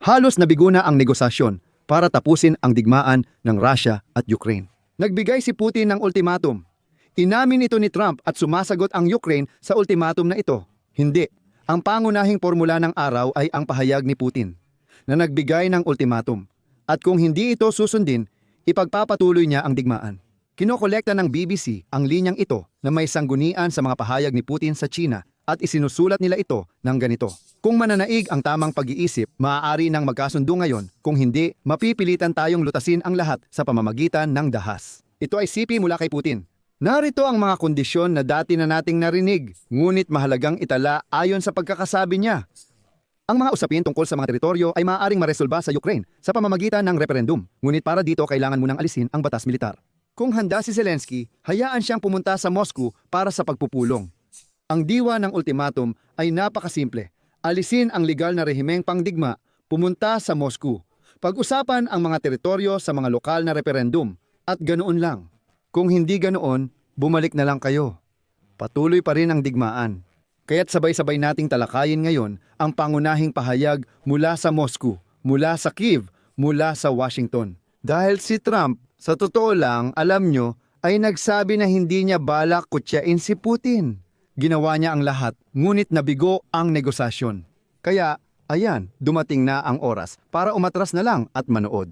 Halos nabigo na ang negosasyon para tapusin ang digmaan ng Russia at Ukraine. Nagbigay si Putin ng ultimatum. Inamin ito ni Trump at sumasagot ang Ukraine sa ultimatum na ito. Hindi. Ang pangunahing formula ng araw ay ang pahayag ni Putin na nagbigay ng ultimatum. At kung hindi ito susundin, ipagpapatuloy niya ang digmaan. Kinokolekta ng BBC ang linyang ito na may sanggunian sa mga pahayag ni Putin sa China at isinusulat nila ito ng ganito. Kung mananaig ang tamang pag-iisip, maaari nang magkasundo ngayon. Kung hindi, mapipilitan tayong lutasin ang lahat sa pamamagitan ng dahas. Ito ay sipi mula kay Putin. Narito ang mga kondisyon na dati na nating narinig, ngunit mahalagang itala ayon sa pagkakasabi niya. Ang mga usapin tungkol sa mga teritoryo ay maaaring maresolba sa Ukraine sa pamamagitan ng referendum, ngunit para dito kailangan munang alisin ang batas militar. Kung handa si Zelensky, hayaan siyang pumunta sa Moscow para sa pagpupulong. Ang diwa ng ultimatum ay napakasimple. Alisin ang legal na rehimeng pangdigma, pumunta sa Moscow. Pag-usapan ang mga teritoryo sa mga lokal na referendum at ganoon lang. Kung hindi ganoon, bumalik na lang kayo. Patuloy pa rin ang digmaan. Kaya't sabay-sabay nating talakayin ngayon ang pangunahing pahayag mula sa Moscow, mula sa Kiev, mula sa Washington. Dahil si Trump, sa totoo lang, alam nyo, ay nagsabi na hindi niya balak kutyain si Putin. Ginawa niya ang lahat, ngunit nabigo ang negosasyon. Kaya, ayan, dumating na ang oras para umatras na lang at manood.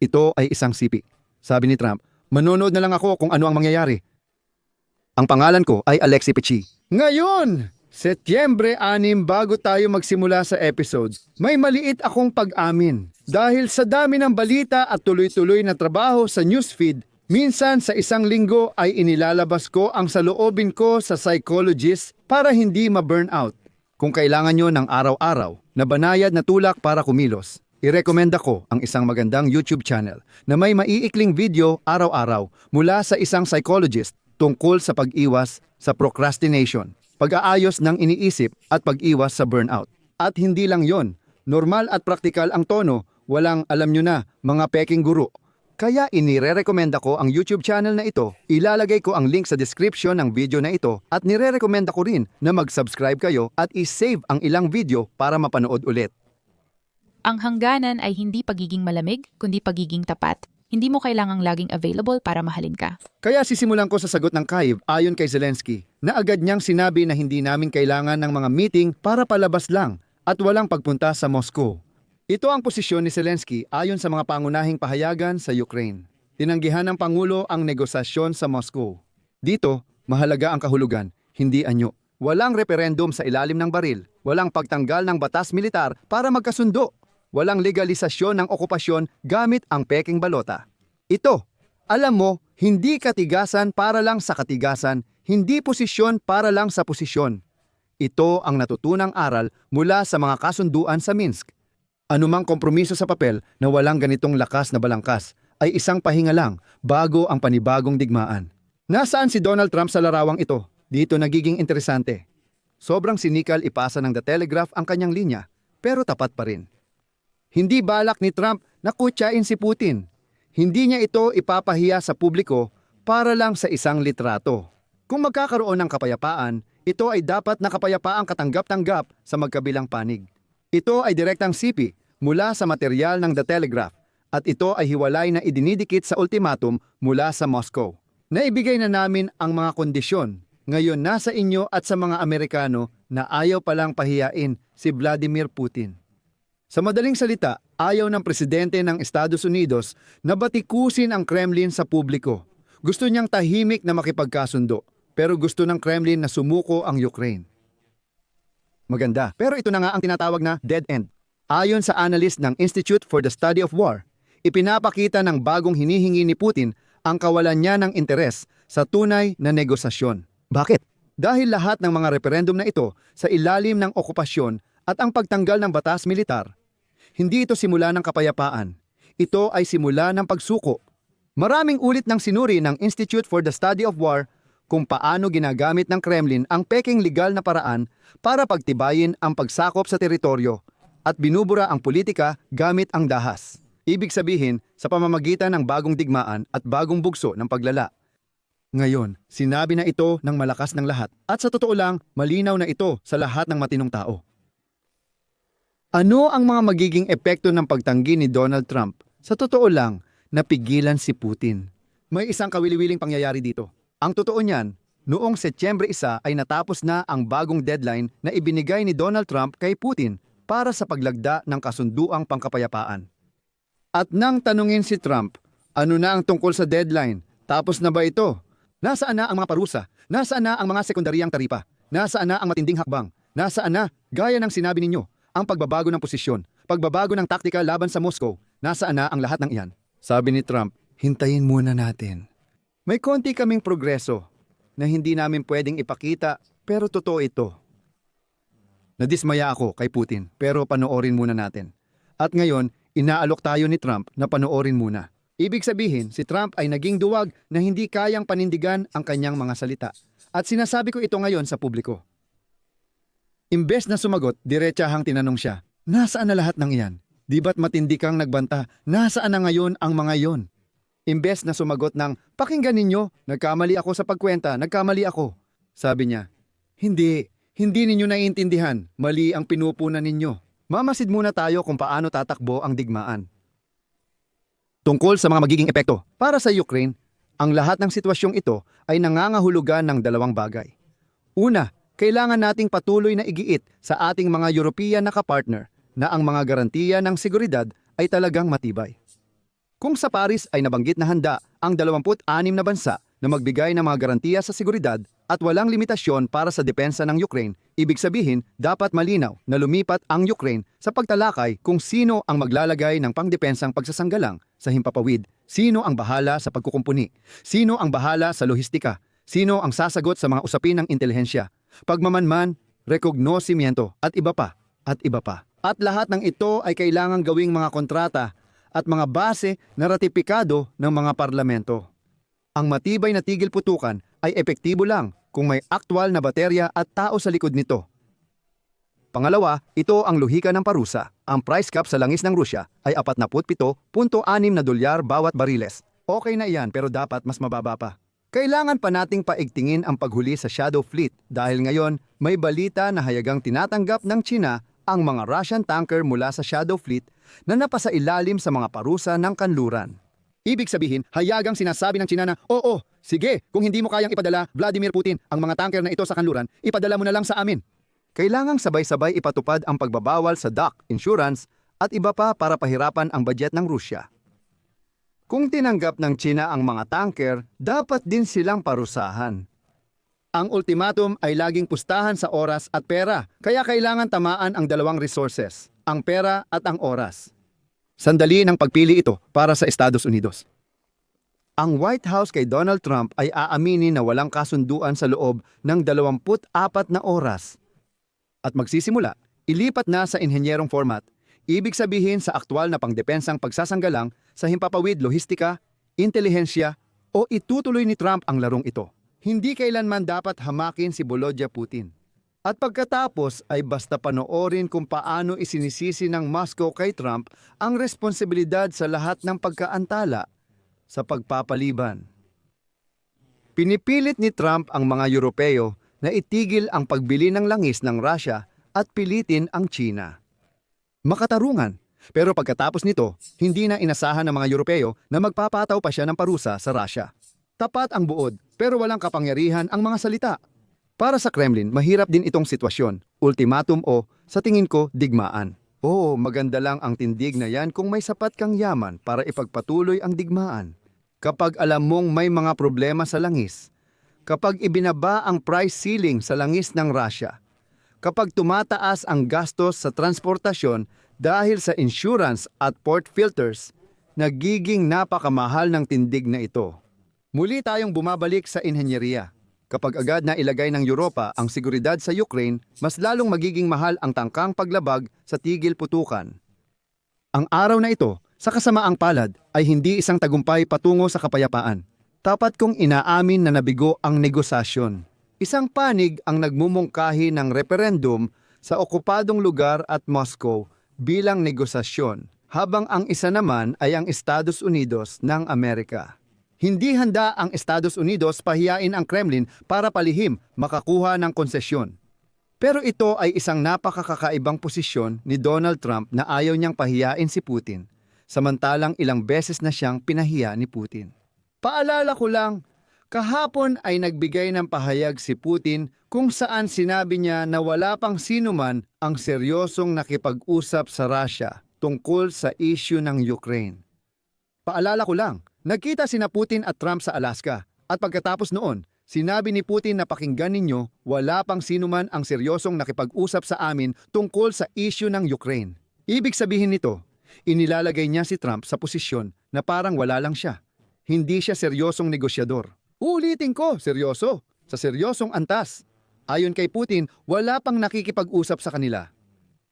Ito ay isang sipi. Sabi ni Trump, manonood na lang ako kung ano ang mangyayari. Ang pangalan ko ay Alexi Pichi. Ngayon, Setyembre 6 bago tayo magsimula sa episode, may maliit akong pag-amin. Dahil sa dami ng balita at tuloy-tuloy na trabaho sa newsfeed, minsan sa isang linggo ay inilalabas ko ang saloobin ko sa psychologist para hindi ma-burnout. Kung kailangan nyo ng araw-araw na banayad na tulak para kumilos, irekomenda ko ang isang magandang YouTube channel na may maiikling video araw-araw mula sa isang psychologist tungkol sa pag-iwas sa procrastination, pag-aayos ng iniisip at pag-iwas sa burnout. At hindi lang yon, normal at praktikal ang tono, walang alam nyo na, mga peking guro. Kaya inire-recommenda ko ang YouTube channel na ito. Ilalagay ko ang link sa description ng video na ito at nire-recommenda ko rin na mag-subscribe kayo at i-save ang ilang video para mapanood ulit. Ang hangganan ay hindi pagiging malamig, kundi pagiging tapat. Hindi mo kailangang laging available para mahalin ka. Kaya sisimulan ko sa sagot ng Kyiv ayon kay Zelensky na agad niyang sinabi na hindi namin kailangan ng mga meeting para palabas lang at walang pagpunta sa Moscow. Ito ang posisyon ni Zelensky ayon sa mga pangunahing pahayagan sa Ukraine. Tinanggihan ng Pangulo ang negosasyon sa Moscow. Dito, mahalaga ang kahulugan, hindi anyo. Walang referendum sa ilalim ng baril, walang pagtanggal ng batas militar para magkasundo, walang legalisasyon ng okupasyon gamit ang peking balota. Ito, alam mo, hindi katigasan para lang sa katigasan, hindi posisyon para lang sa posisyon. Ito ang natutunang aral mula sa mga kasunduan sa Minsk. Anumang kompromiso sa papel na walang ganitong lakas na balangkas ay isang pahinga lang bago ang panibagong digmaan. Nasaan si Donald Trump sa larawang ito? Dito nagiging interesante. Sobrang sinikal ipasa ng The Telegraph ang kanyang linya, pero tapat pa rin. Hindi balak ni Trump na kutsain si Putin. Hindi niya ito ipapahiya sa publiko para lang sa isang litrato. Kung magkakaroon ng kapayapaan, ito ay dapat na kapayapaang katanggap-tanggap sa magkabilang panig. Ito ay direktang sipi mula sa material ng The Telegraph at ito ay hiwalay na idinidikit sa ultimatum mula sa Moscow. Naibigay na namin ang mga kondisyon. Ngayon nasa inyo at sa mga Amerikano na ayaw palang pahiyain si Vladimir Putin. Sa madaling salita, ayaw ng presidente ng Estados Unidos na batikusin ang Kremlin sa publiko. Gusto niyang tahimik na makipagkasundo, pero gusto ng Kremlin na sumuko ang Ukraine. Maganda. Pero ito na nga ang tinatawag na dead end. Ayon sa analyst ng Institute for the Study of War, ipinapakita ng bagong hinihingi ni Putin ang kawalan niya ng interes sa tunay na negosasyon. Bakit? Dahil lahat ng mga referendum na ito sa ilalim ng okupasyon at ang pagtanggal ng batas militar, hindi ito simula ng kapayapaan. Ito ay simula ng pagsuko. Maraming ulit ng sinuri ng Institute for the Study of War kung paano ginagamit ng Kremlin ang peking legal na paraan para pagtibayin ang pagsakop sa teritoryo at binubura ang politika gamit ang dahas. Ibig sabihin, sa pamamagitan ng bagong digmaan at bagong bugso ng paglala. Ngayon, sinabi na ito ng malakas ng lahat at sa totoo lang, malinaw na ito sa lahat ng matinong tao. Ano ang mga magiging epekto ng pagtanggi ni Donald Trump? Sa totoo lang, napigilan si Putin. May isang kawili-wiling pangyayari dito. Ang totoo niyan, noong Setyembre 1 ay natapos na ang bagong deadline na ibinigay ni Donald Trump kay Putin para sa paglagda ng kasunduang pangkapayapaan. At nang tanungin si Trump, ano na ang tungkol sa deadline? Tapos na ba ito? Nasaan na ang mga parusa? Nasaan na ang mga sekundaryang taripa? Nasaan na ang matinding hakbang? Nasaan na, gaya ng sinabi ninyo, ang pagbabago ng posisyon, pagbabago ng taktika laban sa Moscow? Nasaan na ang lahat ng iyan? Sabi ni Trump, hintayin muna natin. May konti kaming progreso na hindi namin pwedeng ipakita pero totoo ito. Nadismaya ako kay Putin pero panoorin muna natin. At ngayon, inaalok tayo ni Trump na panoorin muna. Ibig sabihin, si Trump ay naging duwag na hindi kayang panindigan ang kanyang mga salita. At sinasabi ko ito ngayon sa publiko. Imbes na sumagot, diretsahang tinanong siya, Nasaan na lahat ng iyan? Di ba't matindi kang nagbanta? Nasaan na ngayon ang mga yon? Imbes na sumagot ng, pakinggan ninyo, nagkamali ako sa pagkwenta, nagkamali ako. Sabi niya, hindi, hindi ninyo naiintindihan, mali ang pinupunan ninyo. Mamasid muna tayo kung paano tatakbo ang digmaan. Tungkol sa mga magiging epekto, para sa Ukraine, ang lahat ng sitwasyong ito ay nangangahulugan ng dalawang bagay. Una, kailangan nating patuloy na igiit sa ating mga European na kapartner na ang mga garantiya ng seguridad ay talagang matibay. Kung sa Paris ay nabanggit na handa ang 26 na bansa na magbigay ng mga garantiya sa seguridad at walang limitasyon para sa depensa ng Ukraine, ibig sabihin dapat malinaw na lumipat ang Ukraine sa pagtalakay kung sino ang maglalagay ng pangdepensang pagsasanggalang sa himpapawid, sino ang bahala sa pagkukumpuni, sino ang bahala sa lohistika, sino ang sasagot sa mga usapin ng intelihensya, pagmamanman, rekognosimiento at iba pa, at iba pa. At lahat ng ito ay kailangang gawing mga kontrata at mga base na ratipikado ng mga parlamento. Ang matibay na tigil putukan ay epektibo lang kung may aktwal na baterya at tao sa likod nito. Pangalawa, ito ang luhika ng parusa. Ang price cap sa langis ng Rusya ay 47.6 na dolyar bawat bariles. Okay na iyan pero dapat mas mababa pa. Kailangan pa nating paigtingin ang paghuli sa Shadow Fleet dahil ngayon may balita na hayagang tinatanggap ng China ang mga Russian tanker mula sa Shadow Fleet na napasa ilalim sa mga parusa ng kanluran. Ibig sabihin, hayagang sinasabi ng China na, Oo, sige, kung hindi mo kayang ipadala, Vladimir Putin, ang mga tanker na ito sa kanluran, ipadala mo na lang sa amin. Kailangang sabay-sabay ipatupad ang pagbabawal sa dock, insurance, at iba pa para pahirapan ang budget ng Rusya. Kung tinanggap ng China ang mga tanker, dapat din silang parusahan. Ang ultimatum ay laging pustahan sa oras at pera, kaya kailangan tamaan ang dalawang resources, ang pera at ang oras. Sandali ng pagpili ito para sa Estados Unidos. Ang White House kay Donald Trump ay aaminin na walang kasunduan sa loob ng 24 na oras. At magsisimula, ilipat na sa inhenyerong format, ibig sabihin sa aktwal na pangdepensang pagsasanggalang sa himpapawid lohistika, intelihensya o itutuloy ni Trump ang larong ito. Hindi kailanman dapat hamakin si Volodya Putin. At pagkatapos ay basta panoorin kung paano isinisisi ng Moscow kay Trump ang responsibilidad sa lahat ng pagkaantala sa pagpapaliban. Pinipilit ni Trump ang mga Europeo na itigil ang pagbili ng langis ng Russia at pilitin ang China. Makatarungan, pero pagkatapos nito, hindi na inasahan ng mga Europeo na magpapataw pa siya ng parusa sa Russia. Tapat ang buod, pero walang kapangyarihan ang mga salita. Para sa Kremlin, mahirap din itong sitwasyon, ultimatum o, sa tingin ko, digmaan. Oo, maganda lang ang tindig na yan kung may sapat kang yaman para ipagpatuloy ang digmaan. Kapag alam mong may mga problema sa langis, kapag ibinaba ang price ceiling sa langis ng Russia, kapag tumataas ang gastos sa transportasyon dahil sa insurance at port filters, nagiging napakamahal ng tindig na ito. Muli tayong bumabalik sa inhenyeriya. Kapag agad na ilagay ng Europa ang seguridad sa Ukraine, mas lalong magiging mahal ang tangkang paglabag sa tigil putukan. Ang araw na ito, sa kasamaang palad, ay hindi isang tagumpay patungo sa kapayapaan. Tapat kong inaamin na nabigo ang negosasyon. Isang panig ang nagmumungkahi ng referendum sa okupadong lugar at Moscow bilang negosasyon, habang ang isa naman ay ang Estados Unidos ng Amerika. Hindi handa ang Estados Unidos pahiyain ang Kremlin para palihim makakuha ng konsesyon. Pero ito ay isang napakakakaibang posisyon ni Donald Trump na ayaw niyang pahiyain si Putin, samantalang ilang beses na siyang pinahiya ni Putin. Paalala ko lang, kahapon ay nagbigay ng pahayag si Putin kung saan sinabi niya na wala pang sinuman ang seryosong nakipag-usap sa Russia tungkol sa issue ng Ukraine. Paalala ko lang, nagkita sina Putin at Trump sa Alaska at pagkatapos noon, sinabi ni Putin na pakinggan ninyo wala pang sinuman ang seryosong nakipag-usap sa amin tungkol sa issue ng Ukraine. Ibig sabihin nito, inilalagay niya si Trump sa posisyon na parang wala lang siya. Hindi siya seryosong negosyador. Ulitin ko, seryoso. Sa seryosong antas. Ayon kay Putin, wala pang nakikipag-usap sa kanila.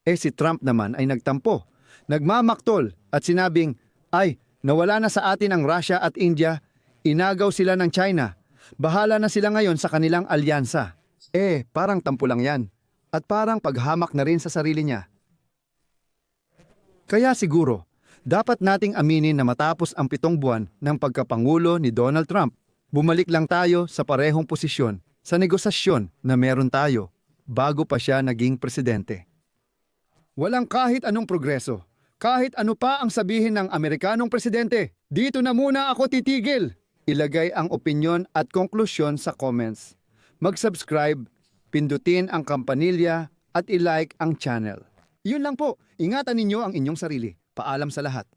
Eh si Trump naman ay nagtampo, nagmamaktol at sinabing, ay, nawala na sa atin ang Russia at India, inagaw sila ng China, bahala na sila ngayon sa kanilang alyansa. Eh, parang tampo lang yan. At parang paghamak na rin sa sarili niya. Kaya siguro, dapat nating aminin na matapos ang pitong buwan ng pagkapangulo ni Donald Trump, bumalik lang tayo sa parehong posisyon sa negosasyon na meron tayo bago pa siya naging presidente. Walang kahit anong progreso. Kahit ano pa ang sabihin ng Amerikanong presidente, dito na muna ako titigil. Ilagay ang opinyon at konklusyon sa comments. Mag-subscribe, pindutin ang kampanilya at ilike ang channel. Yun lang po, ingatan ninyo ang inyong sarili. Paalam sa lahat.